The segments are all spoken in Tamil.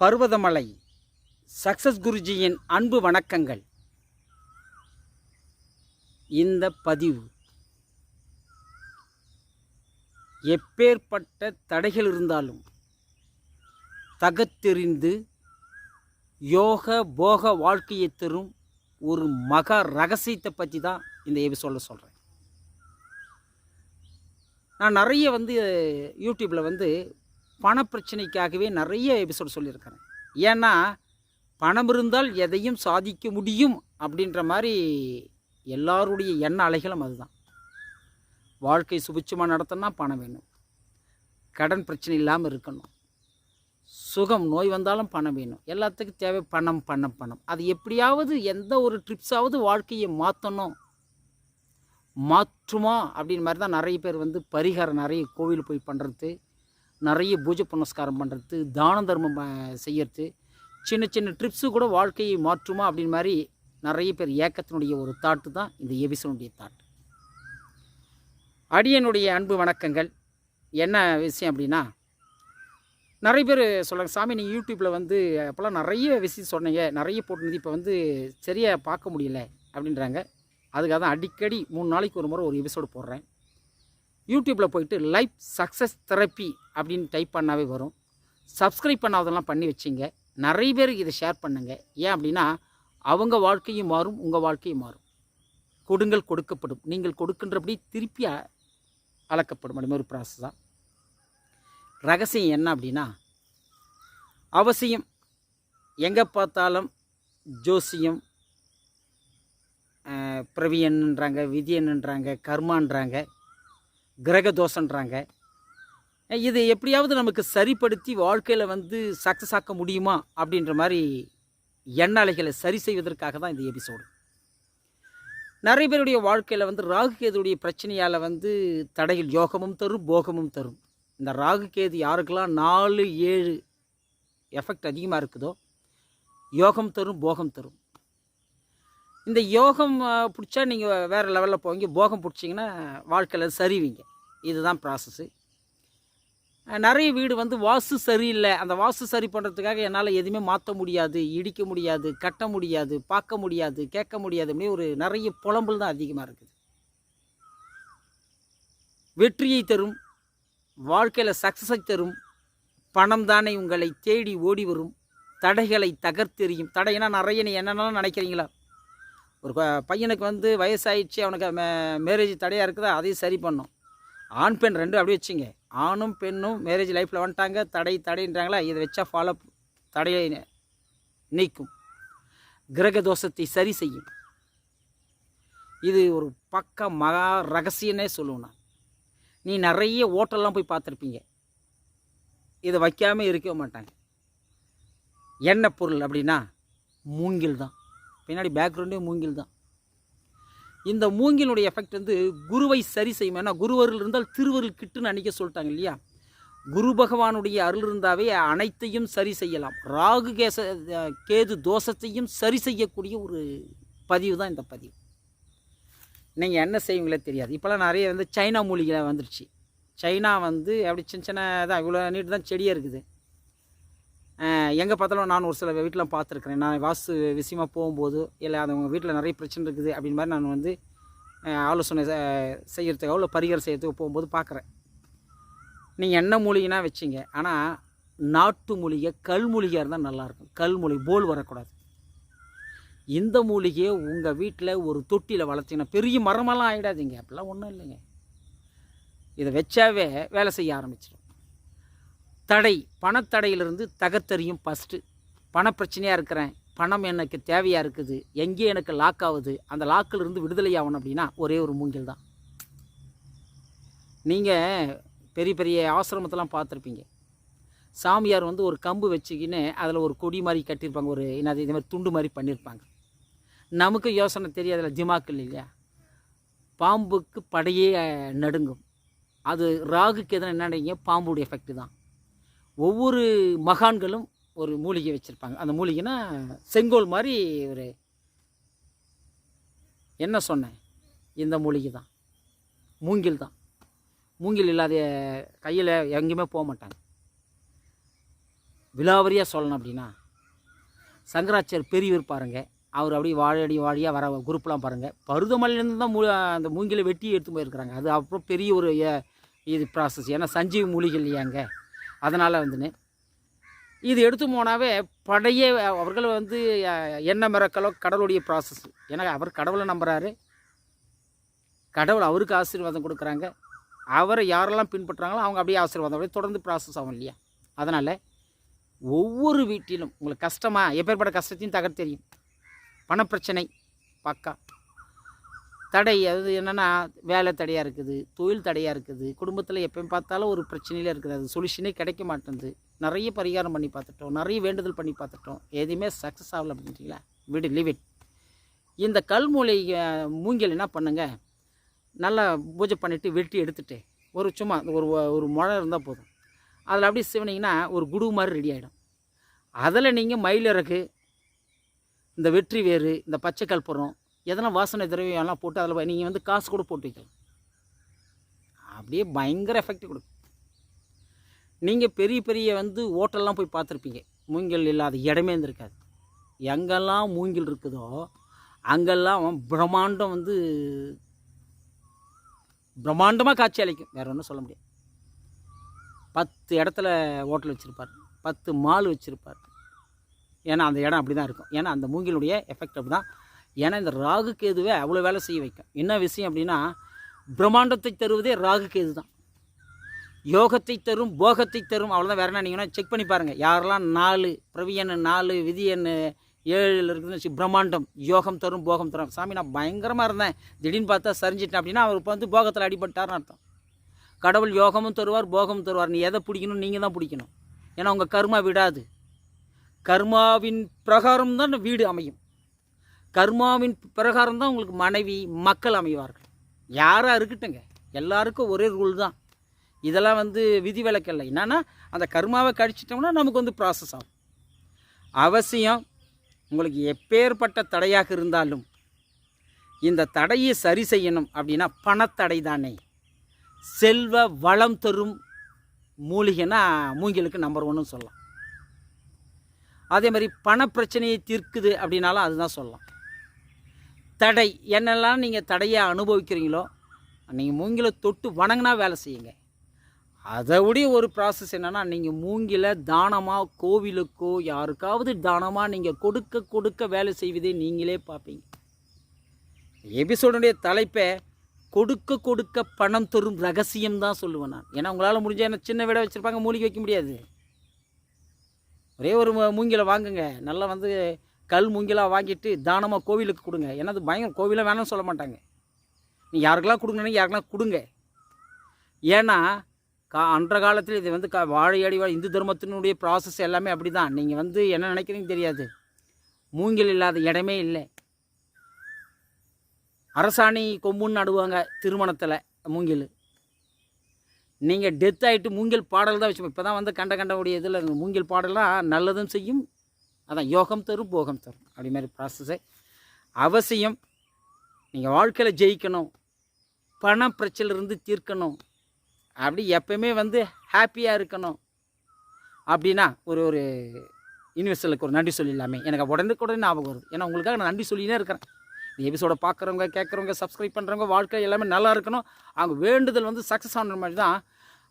பர்வதமலை. சக்சஸ் குருஜியின் அன்பு வணக்கங்கள். இந்த பதிவு எப்பேற்பட்ட தடைகள் இருந்தாலும் தகத்தெறிந்து யோக போக வாழ்க்கையை தரும் ஒரு மகா ரகசியத்தை பற்றி தான் இந்த எபிசோடில் சொல்கிறேன் நான் நிறைய வந்து யூடியூப்பில் வந்து பணப்பிரச்சனைக்காகவே நிறைய எபிசோடு சொல்லியிருக்கிறேன். ஏன்னா பணம் இருந்தால் எதையும் சாதிக்க முடியும் அப்படின்ற மாதிரி எல்லாருடைய எண்ண அலைகளும் அதுதான். வாழ்க்கை சுபிட்சமாக நடத்தினா பணம் வேணும். கடன் பிரச்சனை இல்லாமல் இருக்கணும். சுகம் நோய் வந்தாலும் பணம் வேணும். எல்லாத்துக்கும் தேவை பணம் பணம் பணம். அது எப்படியாவது எந்த ஒரு ட்ரிப்ஸாவது வாழ்க்கையை மாற்றணும் மாற்றுமா அப்படின்னு மாதிரி தான் நிறைய பேர் வந்து பரிகாரம் நிறைய கோவில் போய் பண்ணுறது நிறைய பூஜை புனஸ்காரம் பண்ணுறது தான தர்மம் செய்யறது சின்ன சின்ன ட்ரிப்ஸு கூட வாழ்க்கையை மாற்றுமா அப்படின்னு மாதிரி நிறைய பேர் ஏக்கத்தினுடைய ஒரு தாட்டு தான் இந்த எபிசோனுடைய தாட் அடியனுடைய அன்பு வணக்கங்கள். என்ன விஷயம் அப்படின்னா நிறைய பேர் சொல்கிறாங்க சாமி நீங்கள் யூடியூப்பில் வந்து அப்போல்லாம் நிறைய விஷயம் சொன்னீங்க நிறைய போட்டுருந்து இப்போ வந்து சரியாக பார்க்க முடியல அப்படின்றாங்க. அதுக்காக தான் அடிக்கடி மூணு நாளைக்கு ஒரு முறை ஒரு எபிசோடு போடுறேன். யூடியூப்பில் போயிட்டு லைஃப் சக்ஸஸ் தெரப்பி அப்படின்னு டைப் பண்ணாவே வரும். சப்ஸ்கிரைப் பண்ணாதெல்லாம் பண்ணி வச்சிங்க. நிறைய பேருக்கு இதை ஷேர் பண்ணுங்கள் ஏன் அப்படின்னா அவங்க வாழ்க்கையும் மாறும் உங்கள் வாழ்க்கையும் மாறும். கொடுங்கள் கொடுக்கப்படும். நீங்கள் கொடுக்கின்றபடி திருப்பி அளக்கப்படும். அது மாதிரி ஒரு ப்ராசஸ் தான். ரகசியம் என்ன அப்படின்னா அவசியம் எங்கே பார்த்தாலும் ஜோசியம் அஹ், பிரவியன்ன்றாங்க விதியன்ன்றாங்க கர்மான்றாங்க கிரக தோஷன்றாங்க இதை இது எப்படியாவது நமக்கு சரிப்படுத்தி வாழ்க்கையில் வந்து சக்ஸஸ் ஆக்க முடியுமா? அப்படின்ற மாதிரி எண்ணாலைகளை சரி செய்வதற்காக தான் இந்த எபிசோடு நிறைய பேருடைய வாழ்க்கையில் வந்து ராகு கேதுடைய பிரச்சனையால் வந்து தடையில் யோகமும் தரும் போகமும் தரும். இந்த ராகு கேது யாருக்கெல்லாம் நாலு ஏழு எஃபெக்ட் அதிகமாக இருக்குதோ யோகம் தரும் போகம் தரும். இந்த யோகம் பிடிச்சா நீங்கள் வேறு லெவலில் போவீங்க. போகம் பிடிச்சிங்கன்னா வாழ்க்கையில் சரிவீங்க. இதுதான் ப்ராசஸ்ஸு நிறைய வீடு வந்து வாசு சரியில்லை. அந்த வாசு சரி பண்ணுறதுக்காக என்னால் எதுவுமே மாற்ற முடியாது. இடிக்க முடியாது கட்ட முடியாது பார்க்க முடியாது கேட்க முடியாது அப்படின்னு ஒரு நிறைய புலம்பல் தான் அதிகமாக இருக்குது. வெற்றியை தரும் வாழ்க்கையில் சக்ஸஸை தரும் பணம் தானே உங்களை தேடி ஓடி வரும் தடைகளை தகர்த்தெறியும். தடைனா நிறைய நீ என்னென்னலாம் நினைக்கிறீங்களா? ஒரு பையனுக்கு வந்து வயசாயிடுச்சு அவனுக்கு மேரேஜ் தடையாக இருக்குதா அதையும் சரி பண்ணும் ஆண் பெண் ரெண்டும் அப்படியே வச்சுங்க. ஆணும் பெண்ணும் மேரேஜ் லைஃப்பில் வந்துட்டாங்க தடை தடைன்றாங்களா இதை வச்சா ஃபாலோ தடையை நீக்கும். கிரக தோஷத்தை சரி செய்யும். இது ஒரு பக்க மகா ரகசியன்னே சொல்லுவேன் நான். நீ நிறைய ஓட்டல்லாம் போய் பார்த்துருப்பீங்க. இதை வைக்காமல் இருக்கவே மாட்டாங்க. என்ன பொருள் அப்படின்னா மூங்கில் தான் பின்னாடி பேக்ரவுண்டே மூங்கில் தான். இந்த மூங்கிலுடைய எஃபெக்ட் வந்து குருவை சரி செய்யும்? ஏன்னா குருவருள் இருந்தால் திருவருள் கிட்டுன்னு அன்றைக்கி சொல்லிட்டாங்க இல்லையா? குரு பகவானுடைய அருள் இருந்தாவே அனைத்தையும் சரி செய்யலாம். ராகு கேச கேது தோஷத்தையும் சரி செய்யக்கூடிய ஒரு பதிவு தான் இந்த பதிவு. நீங்கள் என்ன செய்வீங்களே தெரியாது. இப்போல்லாம் நிறைய வந்து சைனா மூலிகை வந்துருச்சு. சைனா வந்து அப்படி சின்ன சின்ன இதாக இவ்வளோ நீட்டு தான் செடியாக இருக்குது. எங்கே பார்த்தாலும் நான் ஒரு சில வீட்டில் பார்த்துருக்குறேன். நான் வாஸ்து விஷயமா போகும்போது இல்லை அது அவங்க வீட்டில் நிறைய பிரச்சனை இருக்குது அப்படின்னு மாதிரி நான் வந்து ஆலோசனை செய்கிறதுக்கோ இல்லை பரிகாரம் செய்யறதுக்கு போகும்போது பார்க்குறேன். நீங்கள் என்ன மூலிகைனா வச்சிங்க. ஆனால் நாட்டு மூலிகை கல் மூலிகையாக இருந்தால் நல்லாயிருக்கும். கல் மூலிகை போல் வரக்கூடாது. இந்த மூலிகையை உங்கள் வீட்டில் ஒரு தொட்டியில் வளர்த்திங்கன்னா பெரிய மரமெல்லாம் ஆகிடாதீங்க அப்படிலாம் ஒன்றும் இல்லைங்க. இதை வச்சாவே வேலை செய்ய ஆரம்பிச்சிடும். தடை பணத்தடையிலிருந்து தகர்த்தறியும் ஃபஸ்ட்டு பணப்பிரச்சனையாக இருக்கிறேன் பணம் எனக்கு தேவையாக இருக்குது எங்கே எனக்கு லாக் ஆகுது அந்த லாக்கில் இருந்து விடுதலை ஆகணும் அப்படின்னா ஒரே ஒரு மூங்கில் தான். நீங்கள் பெரிய பெரிய ஆசிரமத்தெல்லாம் பார்த்துருப்பீங்க. சாமியார் வந்து ஒரு கம்பு வச்சுக்கின்னு அதில் ஒரு கொடி மாதிரி கட்டியிருப்பாங்க ஒரு என்னது இது மாதிரி துண்டு மாதிரி பண்ணியிருப்பாங்க. நமக்கு யோசனை தெரியாதுல திமாக்கு இல்லையா? பாம்புக்கு படையே நடுங்கும். அது ராகுக்கு எதுனா என்னங்க பாம்புடைய எஃபெக்ட் தான். ஒவ்வொரு மகான்களும் ஒரு மூலிகை வச்சுருப்பாங்க. அந்த மூலிகைனா செங்கோல் மாதிரி ஒரு என்ன சொன்னேன்? இந்த மூலிகை தான். மூங்கில் தான். மூங்கில் இல்லாத கையில் எங்கேயுமே போக மாட்டாங்க. விலாவரியாக சொல்லணும் அப்படின்னா சங்கராச்சார் பெரியவர் பாருங்கள் அவர் அப்படியே வாழடி வாழியாக வர குரூப்லாம் பாருங்கள் பருதமலையிலேருந்து தான் மூ அந்த மூங்கிலை வெட்டி எடுத்து போயிருக்கிறாங்க. அது அப்புறம் பெரிய ஒரு ஏ- இது ப்ராசஸ் ஏன்னா சஞ்சீவி மூலிகை இல்லையாங்க. அதனால் வந்துன்னு. இது எடுத்து போனாவே பழைய அவர்கள் வந்து என்ன எண்ணெய் மிரக்கலோ கடவுளுடைய ப்ராசஸ் ஏன்னா அவர் கடவுளை நம்புகிறாரு கடவுள் அவருக்கு ஆசீர்வாதம் கொடுக்குறாங்க. அவரை யாரெல்லாம் பின்பற்றுறாங்களோ அவங்க அப்படியே ஆசீர்வாதம் அப்படியே தொடர்ந்து ப்ராசஸ் ஆகும் இல்லையா? அதனால் ஒவ்வொரு வீட்டிலும் உங்களுக்கு கஷ்டமாக எப்பேற்பட்ட கஷ்டத்தையும் தகர் தெரியும் பணப்பிரச்சனை பக்கா. தடை அது என்னென்னா வேலை தடையாக இருக்குது தொழில் தடையாக இருக்குது குடும்பத்தில் எப்பயும் பார்த்தாலும் ஒரு பிரச்சனையில் இருக்குது. அது சொல்யூஷனே கிடைக்க மாட்டேங்குது நிறைய பரிகாரம் பண்ணி பார்த்துட்டோம் நிறைய வேண்டுதல் பண்ணி பார்த்துட்டோம். எதுவுமே சக்ஸஸ் ஆகல அப்படின்ட்டிங்களா விடு லிவ் இட் இந்த கல்மூலை அஹ், மூங்கில் என்ன பண்ணுங்கள் நல்லா பூஜை பண்ணிவிட்டு வெட்டி எடுத்துகிட்டு ஒரு சும்மா ஒரு ஒரு முழம் இருந்தால் போதும். அதில் அப்படியே சிவனிங்கன்னா ஒரு குடு மாதிரி ரெடி ஆகிடும் அதில் நீங்கள் மயிலிறகு இந்த வெற்றி வேறு இந்த பச்சை கற்பூரம் எதனா வாசனை திரவியம் எல்லாம் போட்டு அதில் நீங்கள் வந்து காசு கூட போட்டு வைக்கலாம். அப்படியே பயங்கர எஃபெக்ட் கொடுக்கும். நீங்கள் பெரிய பெரிய வந்து ஹோட்டல்லாம் போய் பார்த்துருப்பீங்க. மூங்கில் இல்லாத இடமே இருந்திருக்காது. எங்கெல்லாம் மூங்கில் இருக்குதோ அங்கெல்லாம் பிரம்மாண்டம் வந்து பிரம்மாண்டமாக காட்சி அளிக்கும். வேறு ஒன்றும் சொல்ல முடியாது. பத்து இடத்துல ஹோட்டல் வச்சுருப்பார். பத்து மால் வச்சுருப்பார். ஏன்னா அந்த இடம் அப்படி தான் இருக்கும். ஏன்னா அந்த மூங்கிலுடைய எஃபெக்ட் அப்படி தான் ஏன்னா இந்த ராகு கேதுவை அவ்வளோ வேலை செய்ய வைக்கும் என்ன விஷயம் அப்படின்னா பிரம்மாண்டத்தை தருவதே ராகு கேது தான். யோகத்தை தரும் போகத்தை தரும் அவ்வளோதான் வேறு என்ன நீங்கள் செக் பண்ணி பாருங்கள் யாரெல்லாம் நாலு பிரவியன் நாலு விதியன் ஏழில் இருக்குதுன்னு வச்சு பிரம்மாண்டம் யோகம் தரும் போகம் தரும். சாமி நான் பயங்கரமாக இருந்தேன். திடீர்னு பார்த்தா சரிஞ்சிட்டேன் அப்படின்னா அவர் இப்போ வந்து போகத்தில் அடிபட்டார்னு அர்த்தம். கடவுள் யோகமும் தருவார் போகமும் தருவார். நீ எதை பிடிக்கணும் நீங்கள் தான் பிடிக்கணும். ஏன்னா உங்கள் கர்மா விடாது. கர்மாவின் பிரகாரம் தான் வீடு அமையும். கர்மாவின் பிரகாரம் தான் உங்களுக்கு மனைவி மக்கள் அமைவார்கள். யாராக இருக்கட்டுங்க எல்லாருக்கும் ஒரே ரூல் தான். இதெல்லாம் வந்து விதி விலக்கில்லை என்னென்னா அந்த கர்மாவை கழிச்சிட்டோம்னா நமக்கு வந்து ப்ராசஸ் ஆகும். அவசியம் உங்களுக்கு எப்பேற்பட்ட தடையாக இருந்தாலும் இந்த தடையை சரி செய்யணும் அப்படின்னா பணத்தடை தானே. செல்வ வளம் தரும் மூலிகைன்னா மூங்கிலுக்கு நம்பர் ஒன்றுன்னு சொல்லலாம். அதே மாதிரி பண பிரச்சனையை தீர்க்குது அப்படின்னாலும் அதுதான் சொல்லலாம். தடை. என்னெல்லாம் நீங்கள் தடையை அனுபவிக்கிறீங்களோ நீங்கள் மூங்கில தொட்டு வணங்கினா வேலை செய்யுங்க. அதை விட ஒரு ப்ராசஸ் என்னென்னா நீங்கள் மூங்கில தானமாக கோவிலுக்கோ யாருக்காவது தானமாக நீங்கள் கொடுக்க கொடுக்க வேலை செய்வதே நீங்களே பார்ப்பீங்க. எபிசோடனுடைய தலைப்பை கொடுக்க கொடுக்க பணம் தரும் ரகசியம் தான் சொல்லுவேன் நான். ஏன்னா உங்களால் முடிஞ்ச என்ன சின்ன விட வச்சுருப்பாங்க மூலிகை வைக்க முடியாது. ஒரே ஒரு மூங்கில மூங்கிலை வாங்குங்க. நல்லா வந்து கல் மூங்கிலாக வாங்கிட்டு தானமாக கோவிலுக்கு கொடுங்க. ஏன்னா அது பயங்கர கோவிலாக வேணும்னு சொல்ல மாட்டாங்க. நீ யாருக்கெல்லாம் கொடுங்கன்னு யாருக்கெல்லாம் கொடுங்க. ஏன்னா கா அன்ற காலத்தில் இது வந்து கா வாழையடி வாழை இந்து தர்மத்தினுடைய ப்ராசஸ் எல்லாமே அப்படி தான் நீங்கள் வந்து என்ன நினைக்கிறீங்க தெரியாது. மூங்கில் இல்லாத இடமே இல்லை. அரசாணி கொம்புன்னு நடுவாங்க திருமணத்தில் மூங்கில். நீங்கள் டெத் ஆகிட்டு மூங்கில் பாடல் தான் வச்சுப்போம் இப்போ தான் வந்து கண்ட கண்டவுடைய இதில் மூங்கில் பாடலாம் நல்லதும் செய்யும் அதான் யோகம் தரும் போகம் தரும். அப்படி மாதிரி ப்ராசஸ்ஸு அவசியம். நீங்கள் வாழ்க்கையில் ஜெயிக்கணும். பண பிரச்சனையிலிருந்து தீர்க்கணும். அப்படி எப்பயுமே வந்து ஹாப்பியாக இருக்கணும். அப்படின்னா ஒரு ஒரு யூனிவர்சலுக்கு ஒரு நன்றி சொல்லிடலாமே. எனக்கு உடனுக்குடனே ஞாபகம் வருது ஏன்னா உங்களுக்காக நான் நன்றி சொல்லினே இருக்கிறேன். இந்த எபிசோட பார்க்குறவங்க கேட்குறவங்க சப்ஸ்கிரைப் பண்ணுறவங்க வாழ்க்கை எல்லாமே நல்லா இருக்கணும். அவங்க வேண்டுதல் வந்து சக்ஸஸ் ஆன மாதிரி தான்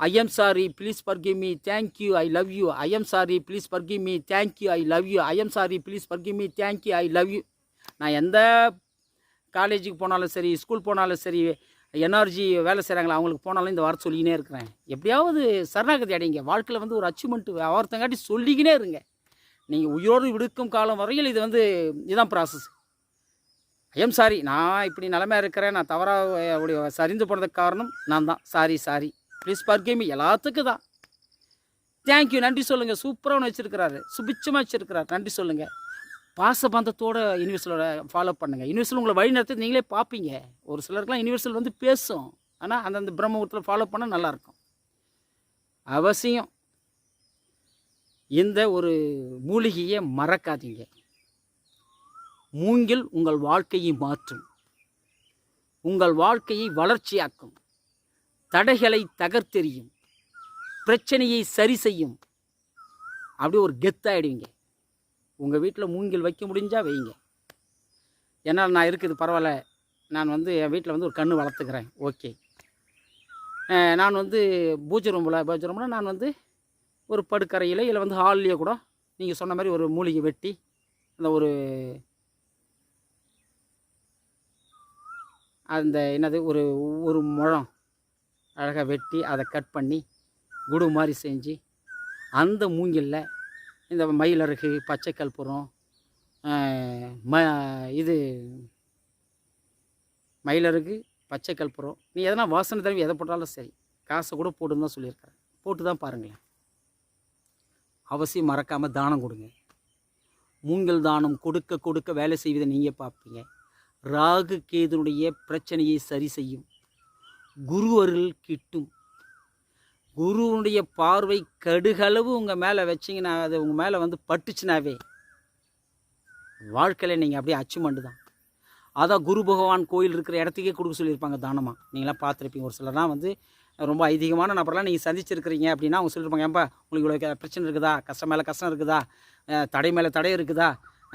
I am sorry please forgive me thank you I love you I am sorry please forgive me thank you I love you I am sorry please forgive me thank you I love you நான் எந்த காலேஜுக்கு போனாலும் சரி ஸ்கூல் போனாலும் சரி என்ஆர்ஜி வேலை செய்கிறாங்களா அவங்களுக்கு போனாலும் இந்த வார்த்தை சொல்லிக்கினே இருக்கிறேன். எப்படியாவது சரணாகதி அடைங்க. வாழ்க்கையில் வந்து ஒரு அச்சீவ்மெண்ட்டு ஒருத்தங்காட்டி சொல்லிக்கினே இருங்க. நீங்கள் உயிரோடு விடுக்கும் காலம் வரையில் இது வந்து இதுதான் ப்ராசஸ் ஐயம் சாரி நான் இப்படி நிலமையாக இருக்கிறேன். நான் தவறாக சரிந்து போனதுக்கு காரணம் நான் தான். சாரி சாரி ப்ளீஸ் பர்கேமி எல்லாத்துக்கும் தான் தேங்க்யூ நன்றி சொல்லுங்கள் சூப்பராக ஒன்று வச்சுருக்கிறாரு. சுபிச்சமாக வச்சுருக்கிறார். நன்றி சொல்லுங்கள் பாசபந்தத்தோட யூனிவர்சலோட ஃபாலோ பண்ணுங்கள் யூனிவர்சல் உங்களை வழி நடத்தி நீங்களே பார்ப்பீங்க ஒரு சிலருக்குலாம் யூனிவர்சல் வந்து பேசும். ஆனால் அந்தந்த பிரம்மபுரத்தில் ஃபாலோ பண்ணால் நல்லாயிருக்கும் அவசியம். இந்த ஒரு மூலிகையை மறக்காதீங்க. மூங்கில் உங்கள் வாழ்க்கையை மாற்றும். உங்கள் வாழ்க்கையை வளர்ச்சியாக்கும். தடைகளை தகர்த்தெறியும். பிரச்சனையை சரி செய்யும். அப்படியே ஒரு கெத்தாயிடுவீங்க உங்கள் வீட்டில் மூங்கில் வைக்க முடிஞ்சால் வைங்க. என்னால் நான் இருக்குது பரவாயில்ல. நான் வந்து என் வீட்டில் வந்து ஒரு கன்று வளர்த்துக்கிறேன். ஓகே. நான் வந்து பூஜை ரூமில் பூஜை ரூமில் நான் வந்து ஒரு படுக்கரையில் இல்லை வந்து ஹால்லேயே கூட நீங்கள் சொன்ன மாதிரி ஒரு மூலிகை வெட்டி அந்த ஒரு அந்த என்னது ஒரு ஒரு முழம். அழகாக வெட்டி அதை கட் பண்ணி குடு மாதிரி செஞ்சு அந்த மூங்கிலில் இந்த மயிலருகு பச்சை கற்பூரம் ம இது மயிலருகு பச்சை கற்பூரம் நீ எதனா வாசனை தடவி எதை போட்டாலும் சரி காசை கூட போடுன்னு தான் சொல்லியிருக்கிறேன் போட்டு தான் பாருங்களேன். அவசியம் மறக்காமல் தானம் கொடுங்க. மூங்கில் தானம் கொடுக்க கொடுக்க வேலை செய்வதை நீங்கள் பார்ப்பீங்க. ராகு கேதுனுடைய பிரச்சனையை சரி செய்யும். குரு அருள் கிட்டும். குருவனுடைய பார்வை கடுகளவு உங்கள் மேலே வச்சிங்கன்னா அது உங்கள் மேலே வந்து பட்டுச்சுனாவே வாழ்க்கையில் நீங்கள் அப்படியே அச்சுமண்டு தான். அதான் குரு பகவான் கோயில் இருக்கிற இடத்துக்கே கொடுக்க சொல்லியிருப்பாங்க தானமாக நீங்களாம் பார்த்துருப்பீங்க. ஒரு சிலர்லாம் வந்து ரொம்ப ஐதீகமான நபரெல்லாம் நீங்கள் சந்திச்சிருக்கிறீங்க அப்படின்னா அவங்க சொல்லியிருப்பாங்க ஏன்பா உங்களுக்கு இவ்வளோ பிரச்சனை இருக்குதா? கஷ்டம் மேலே கஷ்டம் இருக்குதா? தடை மேலே தடை இருக்குதா?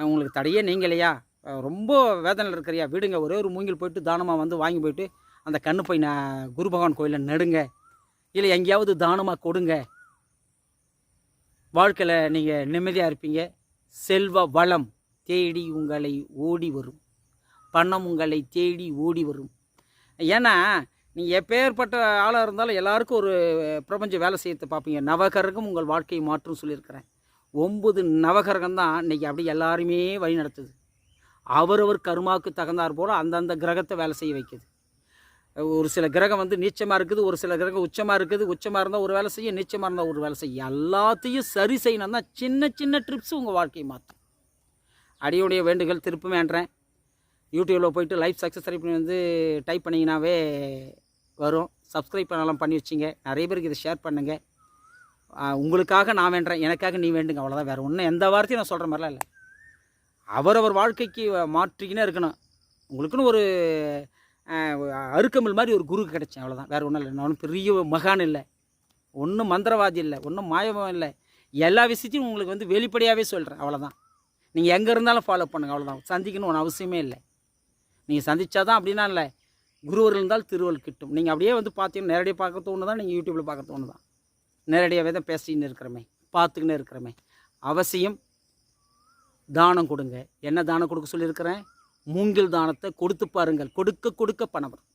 உங்களுக்கு தடையே நீங்களையா ரொம்ப வேதனையில் இருக்கிறியா? விடுங்க ஒரே ஒரு மூங்கில் போயிட்டு தானமாக வந்து வாங்கி போயிட்டு அந்த கண்ணு போய் நான் குரு பகவான் கோயிலில் நடுங்க. இல்லை எங்கேயாவது தானமாக கொடுங்க. வாழ்க்கையில் நீங்கள் நிம்மதியாக இருப்பீங்க. செல்வ வளம் தேடி உங்களை ஓடி வரும். பணம் உங்களை தேடி ஓடி வரும். ஏன்னா நீங்கள் எப்பேற்பட்ட ஆளாக இருந்தாலும் எல்லாருக்கும் ஒரு பிரபஞ்ச வேலை செய்யறது பார்ப்பீங்க. நவகரகம் உங்கள் வாழ்க்கையை மாற்றும் சொல்லியிருக்கிறேன். ஒன்பது நவகரகம் தான் இன்றைக்கி அப்படியே எல்லாருமே வழி நடத்துது அவரவர் கருமாவுக்கு தகுந்தாற் போல் அந்தந்த கிரகத்தை வேலை செய்ய வைக்குது. ஒரு சில கிரகம் வந்து நீச்சமாக இருக்குது ஒரு சில கிரகம் உச்சமாக இருக்குது. உச்சமாக இருந்தால் ஒரு வேலை செய்யும் நீச்சமாக இருந்தால் ஒரு வேலை செய்யும். எல்லாத்தையும் சரி செய்யணும். தான் சின்ன சின்ன ட்ரிப்ஸ் உங்கள் வாழ்க்கையை மாற்றும். அடியுடைய வேண்டுகள் திருப்புமேன்றேன் யூடியூப்பில் போயிட்டு லைஃப் சக்ஸஸ் பண்ணி வந்து டைப் பண்ணிங்கனாவே வரும். சப்ஸ்கிரைப் பண்ணலாம் பண்ணி வச்சிங்க. நிறைய பேருக்கு இதை ஷேர் பண்ணுங்கள் உங்களுக்காக நான் வேண்டுறேன். எனக்காக நீ வேண்டுங்க. அவ்வளோதான் வேறு ஒன்றும் எந்த வார்த்தையும் நான் சொல்கிற மாதிரிலாம் இல்லை. அவரவர் வாழ்க்கைக்கு மாற்றிக்கினே இருக்கணும். உங்களுக்குன்னு ஒரு அருக்கமில் மாதிரி ஒரு குரு கிடைச்சேன் அவ்வளோதான் வேறு ஒன்றும் இல்லை. நான் ஒன்றும் பெரிய மகான் இல்லை. ஒன்றும் மந்திரவாதி இல்லை. ஒன்றும் மாயமும் இல்லை. எல்லா விஷயத்தையும் உங்களுக்கு வந்து வெளிப்படையாகவே சொல்கிறேன் அவ்வளோதான் நீங்கள் எங்கே இருந்தாலும் ஃபாலோ பண்ணுங்கள் அவ்வளோதான் சந்திக்கணும் ஒன்று அவசியமே இல்லை. நீங்கள் சந்திச்சா தான் அப்படின்னா இல்லை. குருவர் இருந்தால் திருவள் கிட்டும். நீங்கள் அப்படியே வந்து பார்த்தீங்கன்னா நேரடியாக பார்க்க தோணு தான் நீங்கள் யூடியூப்பில் பார்க்க தோணு தான் நேரடியாகவே தான் பேசிக்கின்னு இருக்கிறமே. பார்த்துக்கின்னு இருக்கிறமே. அவசியம் தானம் கொடுங்க. என்ன தானம் கொடுக்க சொல்லியிருக்கிறேன்? மூங்கில் தானத்தை கொடுத்து பாருங்கள். கொடுக்க கொடுக்க பணம் வரும்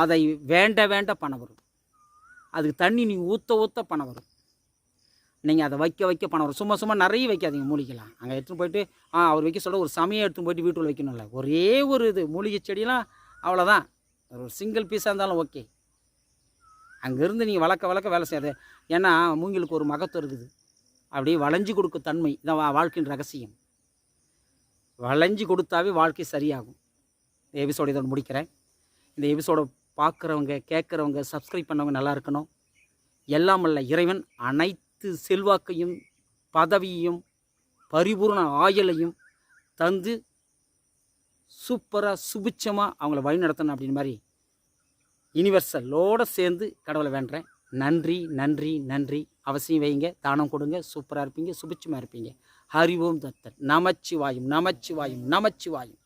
அதை வேண்ட வேண்ட பணம் வரும் அதுக்கு தண்ணி நீ ஊற்ற ஊற்ற பணம் வரும் நீங்கள் அதை வைக்க வைக்க பணம் வரும் சும்மா சும்மா நிறைய வைக்காதீங்க மூலிகைலாம். அங்கே எடுத்துகிட்டு போயிட்டு ஆ அவர் வைக்க சொல்ல ஒரு சமையை எடுத்துன்னு போயிட்டு வீட்டுக்குள்ள வைக்கணும்ல. ஒரே ஒரு இது மூலிகை செடியெல்லாம் அவ்வளோதான் ஒரு சிங்கிள் பீஸாக இருந்தாலும் ஓகே அங்கேருந்து நீங்கள் வளர்க்க வளர்க்க வேலை செய்யாது. ஏன்னா மூங்கிலுக்கு ஒரு மகத்துவம் இருக்குது. அப்படியே வளைஞ்சு கொடுக்கும் தன்மை. இதான் வாழ்க்கையின் ரகசியம். வளைஞ்சு கொடுத்தாவே வாழ்க்கை சரியாகும். இந்த எபிசோடு இதோட முடிக்கிறேன். இந்த எபிசோடை பார்க்குறவங்க கேட்குறவங்க சப்ஸ்கிரைப் பண்ணவங்க நல்லா இருக்கணும். எல்லாம் அல்ல இறைவன் அனைத்து செல்வாக்கையும் பதவியையும் பரிபூர்ண ஆயலையும் தந்து சூப்பராக சுபிச்சமாக அவங்கள வழி நடத்தணும் அப்படின்னு மாதிரி யூனிவர்சலோடு சேர்ந்து கடவுளை வேண்டுறேன். நன்றி நன்றி நன்றி. அவசியம் வைங்க தானம் கொடுங்க. சூப்பராக இருப்பீங்க. சுபிச்சமாக இருப்பீங்க. ஹரிவோம் தத்தன். நமச்சிவாயும் நமச்சிவாயும் நமச்சிவாயும்.